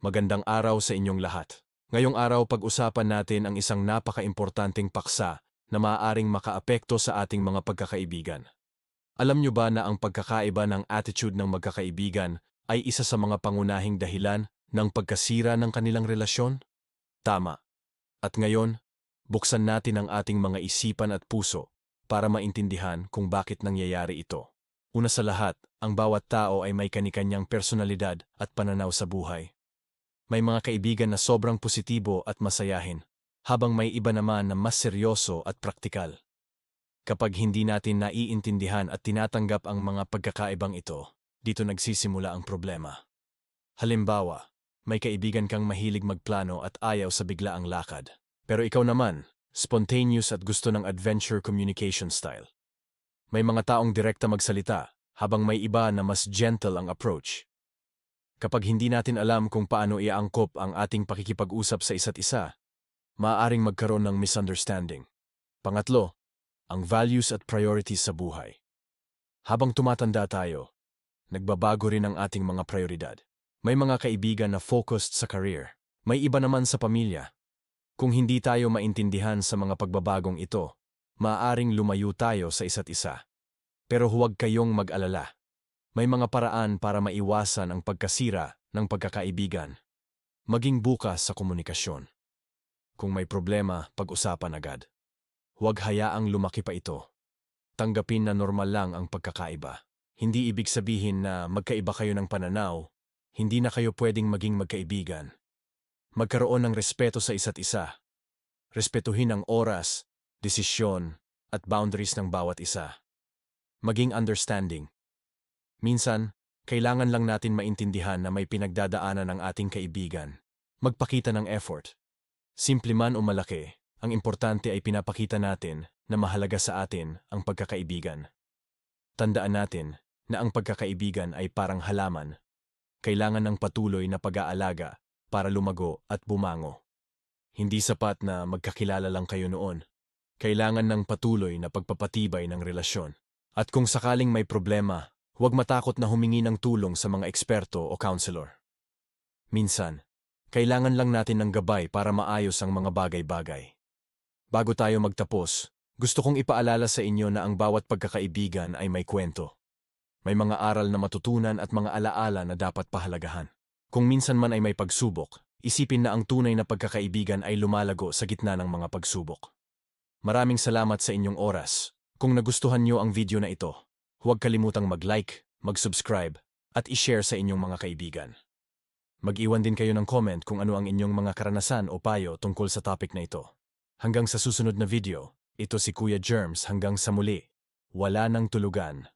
Magandang araw sa inyong lahat. Ngayong araw pag-usapan natin ang isang napaka-importanting paksa na maaaring makaapekto sa ating mga pagkakaibigan. Alam nyo ba na ang pagkakaiba ng attitude ng magkakaibigan ay isa sa mga pangunahing dahilan ng pagkasira ng kanilang relasyon? Tama. At ngayon, buksan natin ang ating mga isipan at puso para maintindihan kung bakit nangyayari ito. Una sa lahat, ang bawat tao ay may kanikanyang personalidad at pananaw sa buhay. May mga kaibigan na sobrang positibo at masayahin, habang may iba naman na mas seryoso at praktikal. Kapag hindi natin naiintindihan at tinatanggap ang mga pagkakaibang ito, dito nagsisimula ang problema. Halimbawa, may kaibigan kang mahilig magplano at ayaw sa biglaang lakad. Pero ikaw naman, spontaneous at gusto ng adventure communication style. May mga taong direkta magsalita, habang may iba na mas gentle ang approach. Kapag hindi natin alam kung paano iaangkop ang ating pakikipag-usap sa isa't isa, maaaring magkaroon ng misunderstanding. Pangatlo, ang values at priorities sa buhay. Habang tumatanda tayo, nagbabago rin ang ating mga prioridad. May mga kaibigan na focused sa career. May iba naman sa pamilya. Kung hindi tayo maintindihan sa mga pagbabagong ito, maaaring lumayo tayo sa isa't isa. Pero huwag kayong mag-alala. May mga paraan para maiwasan ang pagkasira ng pagkakaibigan. Maging bukas sa komunikasyon. Kung may problema, pag-usapan agad. Huwag hayaang lumaki pa ito. Tanggapin na normal lang ang pagkakaiba. Hindi ibig sabihin na magkaiba kayo ng pananaw, hindi na kayo pwedeng maging magkaibigan. Magkaroon ng respeto sa isa't isa. Respetuhin ang oras, desisyon, at boundaries ng bawat isa. Maging understanding. Minsan, kailangan lang natin maintindihan na may pinagdadaanan ng ating kaibigan. Magpakita ng effort. Simple man o malaki, ang importante ay pinapakita natin na mahalaga sa atin ang pagkakaibigan. Tandaan natin na ang pagkakaibigan ay parang halaman. Kailangan ng patuloy na pag-aalaga para lumago at bumango. Hindi sapat na magkakilala lang kayo noon. Kailangan ng patuloy na pagpapatibay ng relasyon. At kung sakaling may problema, huwag matakot na humingi ng tulong sa mga eksperto o counselor. Minsan, kailangan lang natin ng gabay para maayos ang mga bagay-bagay. Bago tayo magtapos, gusto kong ipaalala sa inyo na ang bawat pagkakaibigan ay may kwento. May mga aral na matutunan at mga alaala na dapat pahalagahan. Kung minsan man ay may pagsubok, isipin na ang tunay na pagkakaibigan ay lumalago sa gitna ng mga pagsubok. Maraming salamat sa inyong oras. Kung nagustuhan nyo ang video na ito, huwag kalimutang mag-like, mag-subscribe, at i-share sa inyong mga kaibigan. Mag-iwan din kayo ng comment kung ano ang inyong mga karanasan o payo tungkol sa topic na ito. Hanggang sa susunod na video, ito si Kuya Germs hanggang sa muli. Wala nang tulugan.